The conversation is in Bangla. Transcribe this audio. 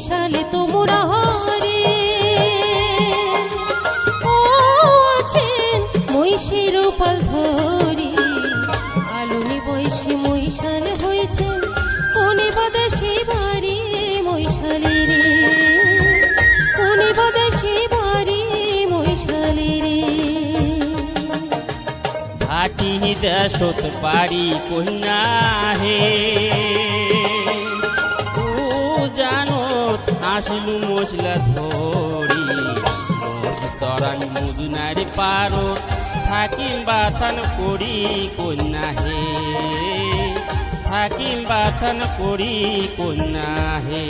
মিশালে তোমরা হারে। ও আছেন মহিষের পাল ধরি। আলুনি বয়সী মহিষাল হয়েছে, কোনে বাদাসে বাড়ি মহিষালে রে। কোনে বাদাসে বাড়ি মহিষালে রে। ঘাটি দেশত বাড়ি কন্যা হে। আসলু মশলা ধরি। মশ চরান পারো থাকিম বাথান করি কন্যা হে থাকিম বাথান করি কন্যা হে